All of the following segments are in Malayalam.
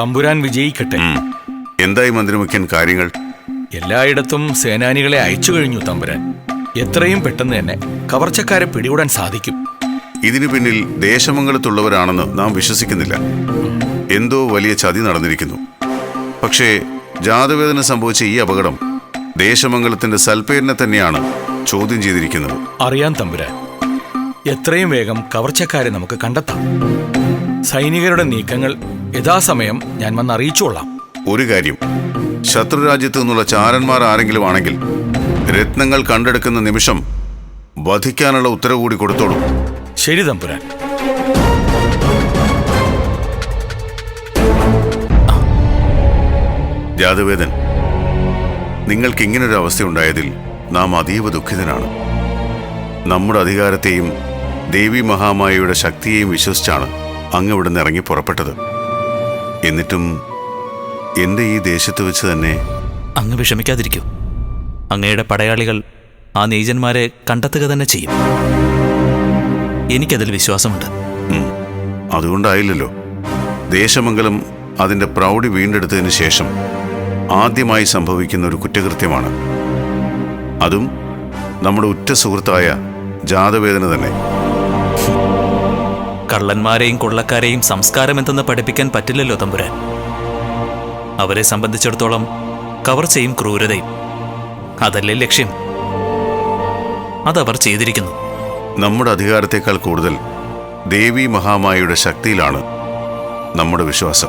തമ്പുരാൻ വിജയിക്കട്ടെ. എന്തായി മന്ത്രിമുഖ്യൻ കാര്യങ്ങൾ? എല്ലായിടത്തും സേനാനികളെ അയച്ചു കഴിഞ്ഞു തമ്പുരാൻ. എത്രയും പെട്ടെന്ന് തന്നെ കവർച്ചക്കാരെ പിടികൂടാൻ സാധിക്കും. ഇതിനു പിന്നിൽ ദേശമംഗലത്തുള്ളവരാണെന്ന് നാം വിശ്വസിക്കുന്നില്ല. എന്തോ വലിയ ചതി നടന്നിരിക്കുന്നു. പക്ഷേ ജാതവേദന സംഭവിച്ച ഈ അപകടം ദേശമംഗലത്തിന്റെ സൽപ്പേരിനെ തന്നെയാണ് ചോദ്യം ചെയ്തിരിക്കുന്നത്. അറിയാൻ തമ്പുരാൻ. എത്രയും വേഗം കവർച്ചക്കാരെ നമുക്ക് കണ്ടെത്താം. സൈനികരുടെ നീക്കങ്ങൾ യഥാസമയം ഞാൻ വന്ന് അറിയിച്ചോളാം ഒരു കാര്യം. ശത്രുരാജ്യത്തു നിന്നുള്ള ചാരന്മാർ ആരെങ്കിലും ആണെങ്കിൽ രത്നങ്ങൾ കണ്ടെടുക്കുന്ന നിമിഷം വധിക്കാനുള്ള ഉത്തരവ് കൂടി കൊടുത്തോളൂ. ശരി തമ്പുരാൻ. ജാതവേദൻ നിങ്ങൾക്ക് ഇങ്ങനൊരു അവസ്ഥ ഉണ്ടായതിൽ നാം അതീവ ദുഃഖിതനാണ് നമ്മുടെ അധികാരത്തെയും ദേവി മഹാമായയുടെ ശക്തിയെയും വിശ്വസിച്ചാണ് അങ്ങ് ഇവിടുന്ന് ഇറങ്ങി പുറപ്പെട്ടത്. എന്നിട്ടും എന്റെ ഈ ദേശത്ത് വെച്ച് തന്നെ അങ്ങ് വിഷമിക്കാതിരിക്കൂ. അങ്ങയുടെ പടയാളികൾ ആ നീചന്മാരെ കണ്ടെത്തുക തന്നെ ചെയ്യും. എനിക്കതിൽ വിശ്വാസമുണ്ട്. അതുകൊണ്ടായില്ലോ അതുകൊണ്ടായില്ലല്ലോ. ദേശമംഗലം അതിന്റെ പ്രൗഢി വീണ്ടെടുത്തതിന് ശേഷം ആദ്യമായി സംഭവിക്കുന്ന ഒരു കുറ്റകൃത്യമാണ്. അതും നമ്മുടെ ഉറ്റ സുഹൃത്തായ ജാതവേദന തന്നെ. കള്ളന്മാരെയും കൊള്ളക്കാരെയും സംസ്കാരം എന്തെന്ന് പഠിപ്പിക്കാൻ പറ്റില്ലല്ലോ തമ്പുരാൻ. അവരെ സംബന്ധിച്ചിടത്തോളം കവർച്ചയും ക്രൂരതയും. അതല്ലേ ലക്ഷ്യം? അതവർ ചെയ്തിരിക്കുന്നു. നമ്മുടെ അധികാരത്തെക്കാൾ കൂടുതൽ ദേവി മഹാമായയുടെ ശക്തിയിലാണ് നമ്മുടെ വിശ്വാസം.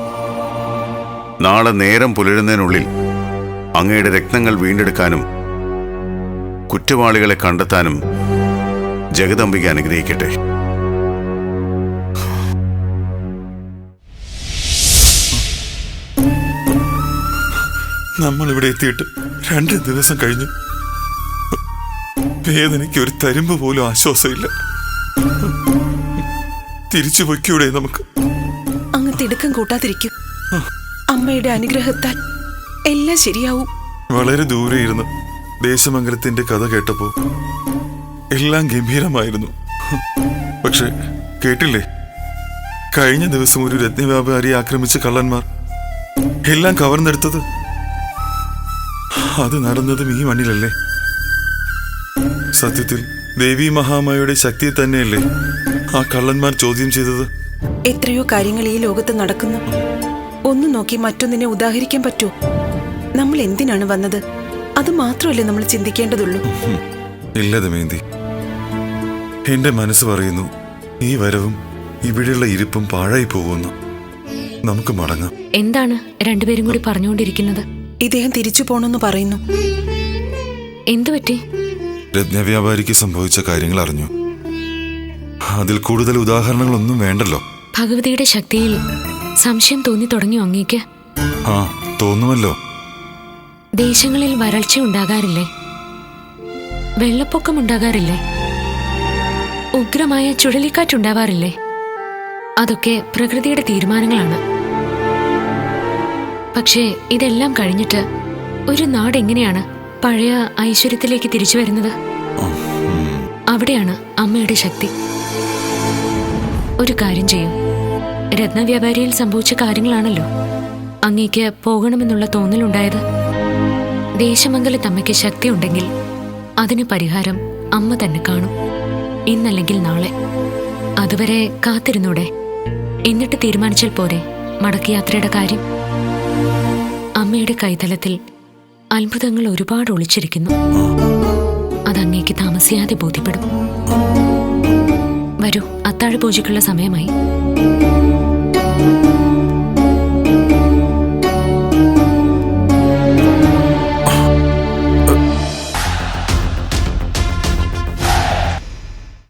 നാളെ നേരം പുലരുന്നതിനുള്ളിൽ അങ്ങയുടെ രക്തങ്ങൾ വീണ്ടെടുക്കാനും കുറ്റവാളികളെ കണ്ടെത്താനും ജഗദംബിക അനുഗ്രഹിക്കട്ടെ. നമ്മൾ ഇവിടെ എത്തിയിട്ട് രണ്ട് ദിവസം കഴിഞ്ഞു. വേദനയ്ക്ക് ഒരു തരുമ്പ് പോലും ആശ്വാസമില്ല. തിരിച്ചു പൊയ്ക്കൂടെ നമുക്ക്? അങ്ങ് തിടുക്കം കൂട്ടാതിരിക്കും. അമ്മയുടെ അനുഗ്രഹത്താൽ എല്ലാം ശരിയാവും. വളരെ ദൂരെ ഇരുന്ന് ദേശമംഗലത്തിന്റെ കഥ കേട്ടപ്പോ എല്ലാം ഗംഭീരമായിരുന്നു. പക്ഷെ കേട്ടില്ലേ? കഴിഞ്ഞ ദിവസം ഒരു രത്നവ്യാപാരിയെ ആക്രമിച്ച കള്ളന്മാർ എല്ലാം കവർന്നെടുത്തത് അത് നടന്നതും ഈ മണ്ണിലല്ലേ? സത്യത്തിൽ ദേവി മഹാമായയുടെ ശക്തിയെ തന്നെയല്ലേ ആ കള്ളന്മാർ ചോദ്യം ചെയ്തത്? എത്രയോ കാര്യങ്ങൾ ഈ ലോകത്ത് നടക്കുന്നു. ഒന്ന് നോക്കി മറ്റൊന്നിനെ ഉദാഹരിക്കാൻ പറ്റൂ. നമ്മൾ എന്തിനാണ് വന്നത്? അത് മാത്രമല്ലേ നമ്മൾ ചിന്തിക്കേണ്ടതുള്ളൂ. ഇല്ല ദമയന്തി. എന്റെ മനസ്സ് പറയുന്നു ഈ വരവും ഇവിടെയുള്ള ഇരിപ്പും പാഴായി പോകുന്നു. നമുക്ക് മടങ്ങാം. എന്താണ് രണ്ടുപേരും കൂടി പറഞ്ഞുകൊണ്ടിരിക്കുന്നത്? ഇദ്ദേഹം തിരിച്ചു പോണെന്ന് പറയുന്നു. എന്തു പറ്റി? രത്നവ്യാപാരിക്ക് സംഭവിച്ച കാര്യങ്ങൾ അറിഞ്ഞു. അതിൽ കൂടുതൽ ഉദാഹരണങ്ങളൊന്നും വേണ്ടല്ലോ. ഭഗവതിയുടെ ശക്തിയിൽ സംശയം തോന്നി തുടങ്ങി അങ്ങേക്ക്. ആ തോന്നുമല്ലോ. ദേശങ്ങളിൽ വരൾച്ച ഉണ്ടാകാറില്ലേ? വെള്ളപ്പൊക്കം ഉണ്ടാകാറില്ലേ? ഉഗ്രമായ ചുഴലിക്കാറ്റ് ഉണ്ടാവാറില്ലേ? അതൊക്കെ പ്രകൃതിയുടെ തീരുമാനങ്ങളാണ്. പക്ഷേ ഇതെല്ലാം കഴിഞ്ഞിട്ട് ഒരു നാട് എങ്ങനെയാണ് പഴയ ഐശ്വര്യത്തിലേക്ക് തിരിച്ചു വരുന്നത്? അവിടെയാണ് അമ്മയുടെ ശക്തി. ഒരു കാര്യം ചെയ്യും. രത്നവ്യാപാരിയിൽ സംഭവിച്ച കാര്യങ്ങളാണല്ലോ. അങ്ങേക്ക് പോകണമെന്നുള്ള തോന്നലുണ്ടായത്. ദേശമംഗലത്ത് അമ്മയ്ക്ക് ശക്തി ഉണ്ടെങ്കിൽ അതിന് പരിഹാരം അമ്മ തന്നെ കാണും. ഇന്നല്ലെങ്കിൽ നാളെ. അതുവരെ കാത്തിരുന്നൂടെ. എന്നിട്ട് തീരുമാനിച്ചാൽ പോരെ മടക്കയാത്രയുടെ കാര്യം. അമ്മയുടെ കൈതലത്തിൽ അത്ഭുതങ്ങൾ ഒരുപാട് ഒളിച്ചിരിക്കുന്നു. അതങ്ങേക്ക് താമസിയാതെ ബോധ്യപ്പെടും. വരൂ അത്താഴ പൂജയ്ക്കുള്ള സമയമായി.